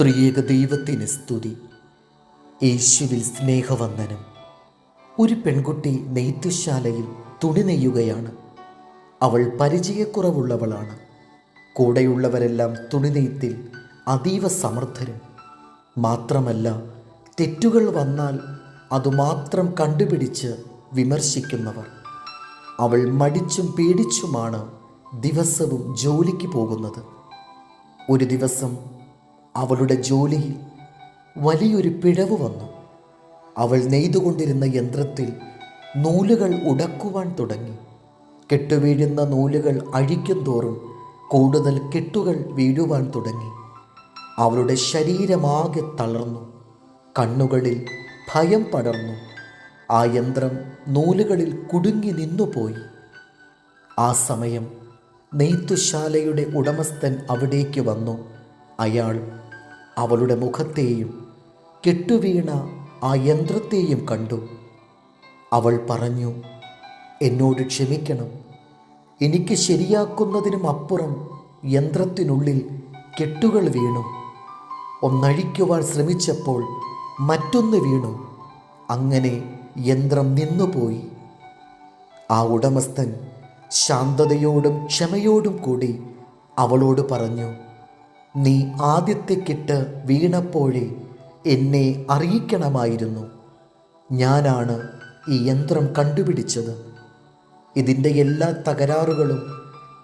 ത്രിയേക ദൈവത്തിന് സ്തുതി. യേശുവിൽ സ്നേഹവന്ദനം. ഒരു പെൺകുട്ടി നെയ്ത്തുശാലയിൽ തുണി നെയ്യുകയാണ്. അവൾ പരിചയക്കുറവുള്ളവളാണ്. കൂടെയുള്ളവരെല്ലാം തുണി നെയ്ത്തിൽ അതീവ സമർത്ഥരും. മാത്രമല്ല തെറ്റുകൾ വന്നാൽ അതുമാത്രം കണ്ടുപിടിച്ച് വിമർശിക്കുന്നവർ. അവൾ മടിച്ചും പേടിച്ചുമാണ് ദിവസവും ജോലിക്ക് പോകുന്നത്. ഒരു ദിവസം അവളുടെ ജോലിയിൽ വലിയൊരു പിഴവ് വന്നു. അവൾ നെയ്തുകൊണ്ടിരുന്ന യന്ത്രത്തിൽ നൂലുകൾ ഉടക്കുവാൻ തുടങ്ങി. കെട്ടുവീഴുന്ന നൂലുകൾ അഴിക്കും തോറും കൂടുതൽ കെട്ടുകൾ വീഴുവാൻ തുടങ്ങി. അവളുടെ ശരീരമാകെ തളർന്നു. കണ്ണുകളിൽ ഭയം പടർന്നു. ആ യന്ത്രം നൂലുകളിൽ കുടുങ്ങി നിന്നുപോയി. ആ സമയം നെയ്ത്തുശാലയുടെ ഉടമസ്ഥൻ അവിടേക്ക് വന്നു. അയാൾ അവളുടെ മുഖത്തെയും കെട്ടുവീണ ആ യന്ത്രത്തെയും കണ്ടു. അവൾ പറഞ്ഞു എന്നോട് ക്ഷമിക്കണം. എനിക്ക് ശരിയാക്കുന്നതിനും അപ്പുറം യന്ത്രത്തിനുള്ളിൽ കെട്ടുകൾ വീണു. ഒന്നഴിക്കുവാൻ ശ്രമിച്ചപ്പോൾ മറ്റൊന്ന് വീണു. അങ്ങനെ യന്ത്രം നിന്നുപോയി. ആ ഉടമസ്ഥൻ ശാന്തതയോടും ക്ഷമയോടും കൂടി അവളോട് പറഞ്ഞു നീ ആദ്യത്തെ കിട്ട് വീണപ്പോഴേ എന്നെ അറിയിക്കണമായിരുന്നു. ഞാനാണ് ഈ യന്ത്രം കണ്ടുപിടിച്ചത്. ഇതിന്റെ എല്ലാ തകരാറുകളും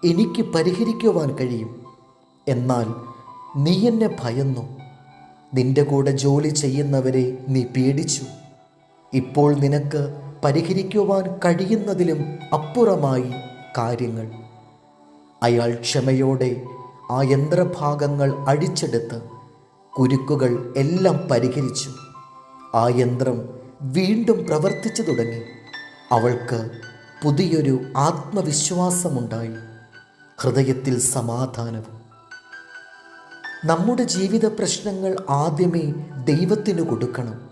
എനിക്ക് പരിഹരിക്കുവാൻ കഴിയും. എന്നാൽ നീ എന്നെ ഭയന്നു. നിന്റെ കൂടെ ജോലി ചെയ്യുന്നവരെ നീ പേടിച്ചു. ഇപ്പോൾ നിനക്ക് പരിഹരിക്കുവാൻ കഴിയുന്നതിലും അപ്പുറമായി കാര്യങ്ങൾ. അയാൾ ക്ഷമയോടെ ആ യന്ത്രഭാഗങ്ങൾ അടിച്ചെടുത്ത് കുരുക്കുകൾ എല്ലാം പരിഹരിച്ചു. ആ യന്ത്രം വീണ്ടും പ്രവർത്തിച്ചു തുടങ്ങി. അവൾക്ക് പുതിയൊരു ആത്മവിശ്വാസമുണ്ടായി. ഹൃദയത്തിൽ സമാധാനവും. നമ്മുടെ ജീവിത പ്രശ്നങ്ങൾ ആദ്യമേ ദൈവത്തിന് കൊടുക്കണം.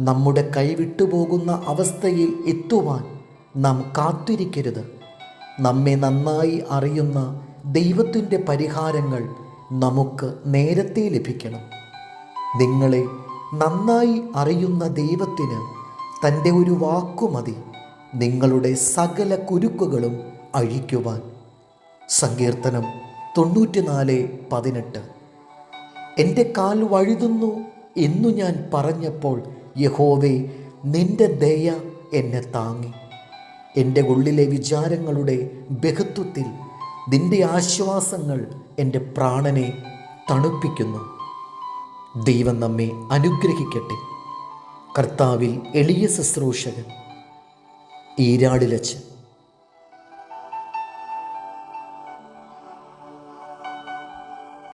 നമ്മുടെ കൈവിട്ടുപോകുന്ന അവസ്ഥയിൽ എത്തുവാൻ നാം കാത്തിരിക്കരുത്. നമ്മെ നന്നായി അറിയുന്ന ദൈവത്തിന്റെ പരിഹാരങ്ങൾ നമുക്ക് നേരത്തെ ലഭിക്കണം. നിങ്ങളെ നന്നായി അറിയുന്ന ദൈവത്തിന് തന്റെ ഒരു വാക്കു മതി. നിങ്ങളുടെ സകല കുരുക്കുകളും അഴിക്കുവാൻ. സങ്കീർത്തനം തൊണ്ണൂറ്റിനാല് പതിനെട്ട്. എന്റെ കാൽ വഴുതുന്നു എന്നു ഞാൻ പറഞ്ഞപ്പോൾ യഹോവേ നിന്റെ ദയ എന്നെ താങ്ങി. എന്റെ ഉള്ളിലെ വിചാരങ്ങളുടെ ബഹുത്വത്തിൽ നിന്റെ ആശ്വാസങ്ങൾ എന്റെ പ്രാണനെ തണുപ്പിക്കുന്നു. ദൈവം നമ്മെ അനുഗ്രഹിക്കട്ടെ. കർത്താവിൽ എളിയ ശുശ്രൂഷകൻ ഈരാടിലച്ച്